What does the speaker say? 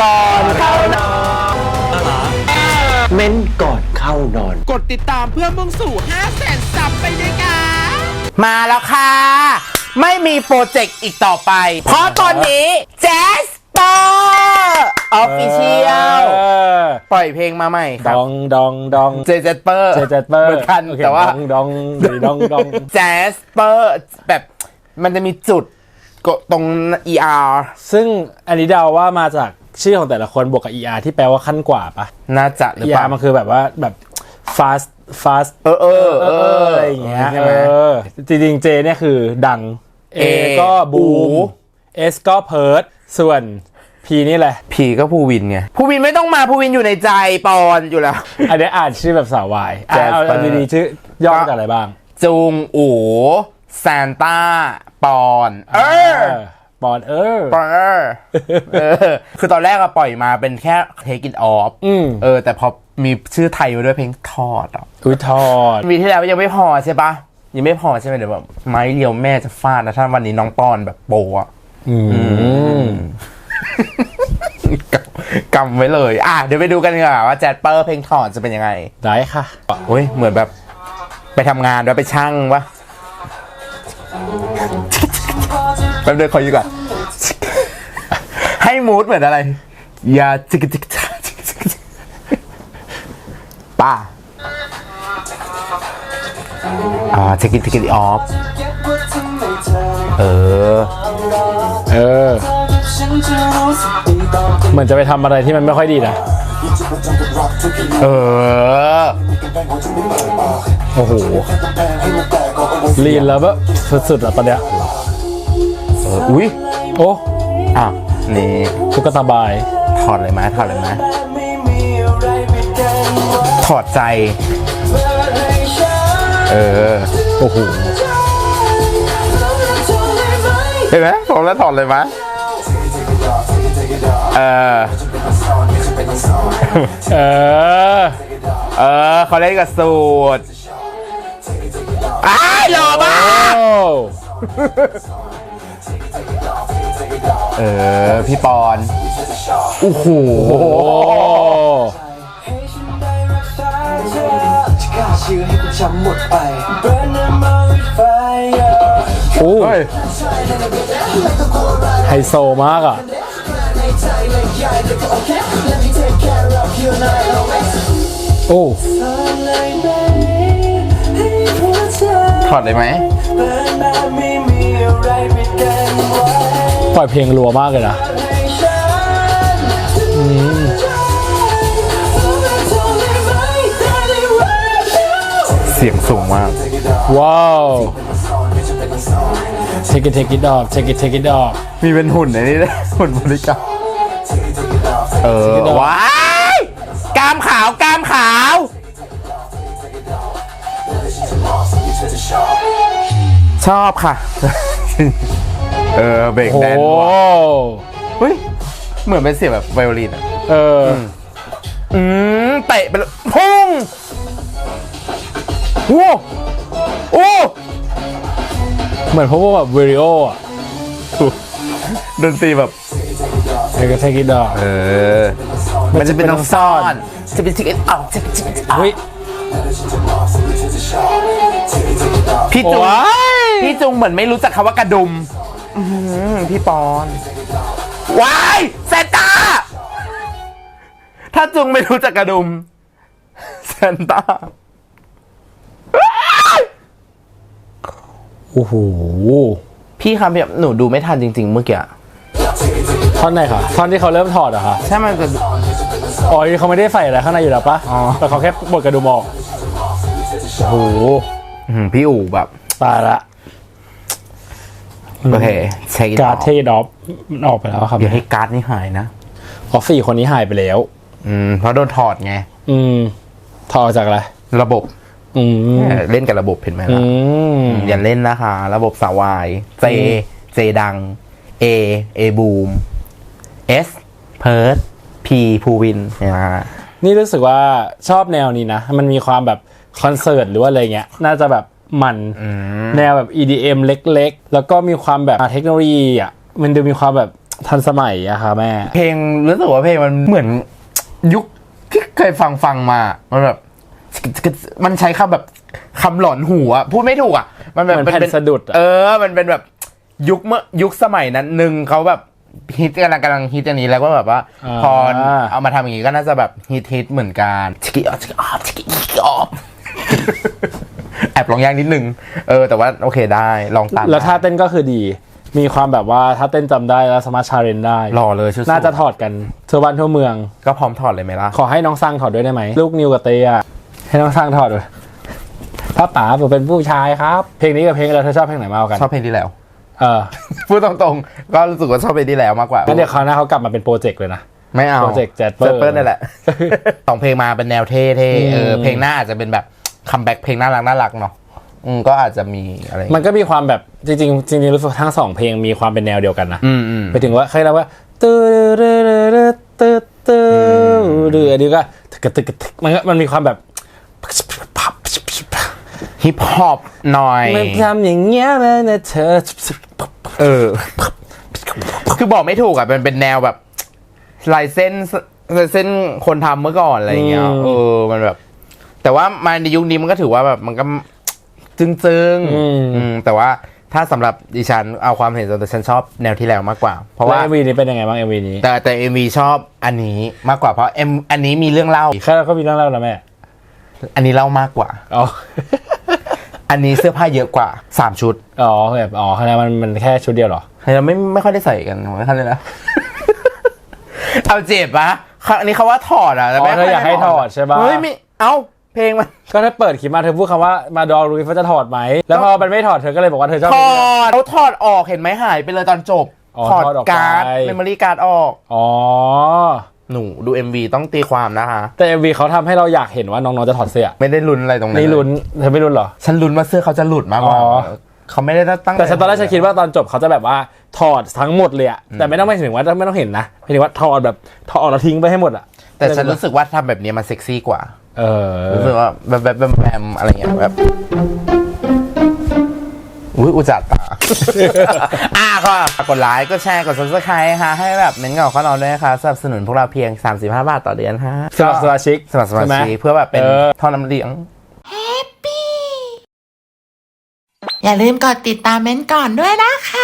ก่อนเข้านอนเม้นก่อนเข้านอน กดติดตามเพื่อมุ่งสู่ 5 0 0แสนซับไปด้วยกัน มาแล้วค่ะ ไม่มีโปรเจกต์อีกต่อไป เพราะตอนนี้แจสเปอร์ออฟฟิเชียลเออปล่อยเพลงมาใหม่คดรับ องดองดองเจเจเปอร์เจเจเปอร์เหมือนกันโอเคแต่ว่า ดองดองดองดอง แจสเปอร์แบบมันจะมีจุด กดตรง ER ซึ่งอันนี้เดาว่ามาจากชื่อของแต่ละคนบวกกับ ER ที่แปลว่าขั้นกว่าปะ น่าจะหรือเป ER ล่ามันคือแบบว่าแบบ fast fast เออเออเออเอออะไรอย่างเงี้ยใช่ไหมเออจริงๆ J เนี่ยคือดัง A A ก็บูบูม S ก็เพิร์ดส่วน P นี่แหละผีก็ภูวินไง ภูวินไม่ต้องมาภูวินอยู่ในใจปอนอยู่แล้ว อันนี้อ่านชื่อแบบสาววายอะเอา Jasper เอาดีๆชื่อย่อมาจากอะไรบ้าง จุงอู ซานต้าปอนเออปอนเออปอนเออเออคือตอนแรกอะปล่อยมาเป็นแค่ take it off อืมเออ แต่พอมีชื่อไทยมาด้วยเพลงทอดอะอุ้ยทอดวีที่แล้วยังไม่พอใช่ปะยังไม่พอใช่ไหมเดี๋ยวแบบไม้เรียวแม่จะฟาดนะถ้าวันนี้น้องปอนแบบโปอะอืมกำกำไว้เลย อะเดี๋ยวไปดูกันดีกว่าว่าแจดเปอร์เพลงถอดจะเป็นยังไง ได้ค่ะโอ้ยเหมือนแบบ ไปทำงานแล้วไปช่างวะ แป๊บเดียวขอยู่ก่อนให้มูดเหมือนอะไร ยาจิกจิกจิกจิกจิกจิกป้าอ่า take it take it off เออ เออ เหมือนจะไปทำอะไรที่มันไม่ค่อยดีนะ เออ โอ้โห ลีนแล้วแบบสุดๆอะตอนเนี้ยเอออุ้ยโอ้อะนี่ตุ๊กตาบาย ถอดเลยไหมถอดเลยไหมถอดใจ เออ โอ้โห เห็นไหมผมแล้วถอดเลยไหม เออ เออ เออเขาเล่นกับสูตรอ้ายหล่อมากโอ้เออ พี่ปอนโอ้โหโอ้ชื่อให้กูจำหมดไป Burn them all with fire โอ้เฮ้ยไฮโซมากอะ โอ้ถอดเลยไหม Burn แบบไม่มีอะไรปิดกันไว้ปล่อยเพลงรัวมากเลยนะให้ฉันทนได้ไหมได้ได้ไหมเสียงสูงมาก ว้าว take it take it off take it take it off มีเป็นหุ่นในนี้ด้วยหุ่นบริการ เออว้ายกามขาวกามขาว ชอบค่ะ เออเบรกโอ้แดนซ์ว่ะเฮ้ย เหมือนเป็นเสียงแบบไวโอลินอะ เออ อืมเตะไปเลยพุ่งโอ้โอ้เหมือนพวกแบบวิดีโออะดนตรีแบบ take it take it off เออ มันจะเป็นต้องซ่อน จะเป็นทิกเก็ตออกจะเป็นทิกเก็ตออกเฮ้ย พี่จุงว้ายพี่จุงเหมือนไม่รู้จักคำว่ากระดุมอื้อหือพี่ปอนว้ายแซนต้า ถ้าจุงไม่รู้จักกระดุมแซนต้า โอ้โหพี่ครับแบบหนูดูไม่ทันจริง ๆ เมื่อกี้ ท่อนไหนคะท่อนที่เขาเริ่มถอดเหรอะคะใช่มันจะ อ๋อเขาไม่ได้ใส่อะไรข้างในอยู่แล้วปะอ๋อ แต่เขาแค่บดกระดุมออกโอ้โหอื้อหือพี่อู๋แบบตายละโอเคใช้การ์ดเทดอฟมันออกไปแล้วครับอย่าให้การ์ดนี่หายนะอ๋อสี่คนนี้หายไปแล้ว อืม เพราะโดนถอดไง อืมถอดจากอะไรระบบอืมเออเล่นกับระบบเห็นไหมอืล่ะมอย่าเล่นนะคะ ระบบสาวาย J J ดัง A A บูม S เพิร์ด P ภูวินนะฮะนี่รู้สึกว่าชอบแนวนี้นะ มันมีความแบบคอนเสิร์ตหรือว่าอะไรเงี้ย น่าจะแบบมันแนวแบบ EDM เล็กๆ แล้วก็มีความแบบเทคโนโลยีอะ มันดูมีความแบบทันสมัยอะค่ะแม่ เพลงรู้สึกว่าเพลงมันเหมือนยุคที่เคยฟังฟังมา มันแบบ มันใช้คำแบบคำหลอนหูอะพูดไม่ถูกอะมันแบบเหมือนแผ่นสะดุดอะเออ มันเป็นแบบยุคเมื่อยุคสมัยนั้นหนึ่งเขาแบบ ฮิตกำลังกำลังฮิตอันนี้แล้วก็แบบว่า พอเอามาทำอย่างนี้ก็น่าจะแบบฮิตฮิตเหมือนกันชิกิออฟชิกิออฟชิกิออฟแอบลองยากนิดนึง เออ แต่ว่าโอเคได้ลองตามแล้วท่าเต้นก็คือดี มีความแบบว่าถ้าเต้นจำได้แล้วสามารถชาเรนได้หล่อเลยชุดน่าจะถอดกันทั่วบ้านทั่วเมือง ก็พร้อมถอดเลยไหมล่ะ ขอให้น้องสร้างถอดด้วยได้ไหมลูกนิวกับเตยอะให้น้องสร้างถอดด้วยถ้าป๋าผมเป็นผู้ชายครับ เพลงนี้กับเพลงอะไรเธอชอบเพลงไหนมากกว่ากัน ชอบเพลงที่แล้ว เออพูดตรงๆ ก็รู้สึกว่าชอบเพลงที่แล้วมากกว่างั้นเดี๋ยวคราวหน้าเขากลับมาเป็นโปรเจกต์เลยนะ ไม่เอาโปรเจกต์แจ๊ดเปอร์แจ๊ดเปอร์นี่แหละสองเพลงมาเป็นแนวเท่ๆเอออืมเพลงหน้าอาจจะเป็นแบบคัมแบ็กเพลงน่ารักน่ารักเนาะอืมก็อาจจะมีอะไร มันก็มีความแบบจริงๆจริงๆรู้สึกทั้งสองเพลงมีความเป็นแนวเดียวกันนะอืมอืมไปถึงว่าเคยเล่าว่าตื้อตื้อตื้อตื้อตื้อตื้ออันนี้ก็ตึกตึกตึกมันก็มันมีความแบบ ฮิปฮอปหน่อยมันทำอย่างเงี้ยมันนะเธอเออ คือบอกไม่ถูกอะมันเป็นแนวแบบลายเส้นลายเส้นคนทำเมื่อก่อนอะไรอย่างเงี้ยอืมเออมันแบบ แต่ว่ามาในยุคนี้มันก็ถือว่าแบบมันก็จึงๆอืมแต่ว่าถ้าสำหรับดิฉันเอาความเห็นส่วนตัวฉันชอบแนวที่แล้วมากกว่า เพราะแล้วว่าเอ็มวีนี้เป็นยังไงบ้างเอ็มวีนี้แต่แต่เอ็มวีชอบอันนี้มากกว่าเพราะเอ็มอันนี้มีเรื่องเล่าแค่เราก็มีเรื่องเล่าแล้วแม่อันนี้เล่ามากกว่าอ๋อ อันนี้เสื้อผ้าเยอะกว่าสามชุดอ๋อแบบอ๋อคะแนนมันมันแค่ชุดเดียวเหรอเราไม่ไม่ค่อยได้ใส่กันไม่ค่อยได้แล้วเอาเจ็บปะอันนี้เขาว่าถอดอะแต่อ๋ไม่อเธออยากให้ถอดใช่ปะ เฮ้ยไม่เอาเพลงมันก็ถ้าเปิดคลิปมาเธอพูดคำว่ามาดอรุยเขาจะถอดไหม แล้วพอมันไม่ถอดเธอก็เลยบอกว่าเธอชอบ ถอดเขาถอดออกเห็นไหมหายไปเลยตอนจบอ๋อถอดถอดออกการ์ดไป เมมโมรี่การ์ดออก อ๋อ หนูดู MV ต้องตีความนะคะแต่ MV เขาทำให้เราอยากเห็นว่าน้องๆจะถอดเสื้อไม่ได้ลุ้นอะไรตรงนั้นนี่ลุ้นเธอไม่ลุ้นเหรอ ฉันลุ้นว่าเสื้อเขาจะหลุดมากกว่าอ๋อ เขาไม่ได้ตั้งแต่ฉันตอนแรกฉันคิดว่าตอนจบเขาจะแบบว่าถอดทั้งหมดเลยอะแต่ไม่ต้องไม่ถึงว่าไม่ต้องเห็นนะหมายถึงว่าถอดแบบถอดแล้วทิ้งไปให้หมดอะแต่ฉันรู้สึกว่าทำแบบนี้มันเซ็กซี่กว่า เออ รู้สึกว่าแบบแบบแบบแบบอะไรเงี้ยแบบอุ้ยอุจจาตา อะ ก็กดไลค์ กดแชร์ กด subscribe ค่ะ ให้แบบเม้นเงาข้อนอนด้วยนะคะสนับสนุนพวกเราเพียง 35 บาทต่อเดือนฮะสมัครสมาชิกสมัครสมาใช่ไหชิกเพื่อแบบเป็นเออ ท่อน้ำเลี้ยง อย่าลืมกดติดตามเม้นท์ก่อนด้วยนะคะ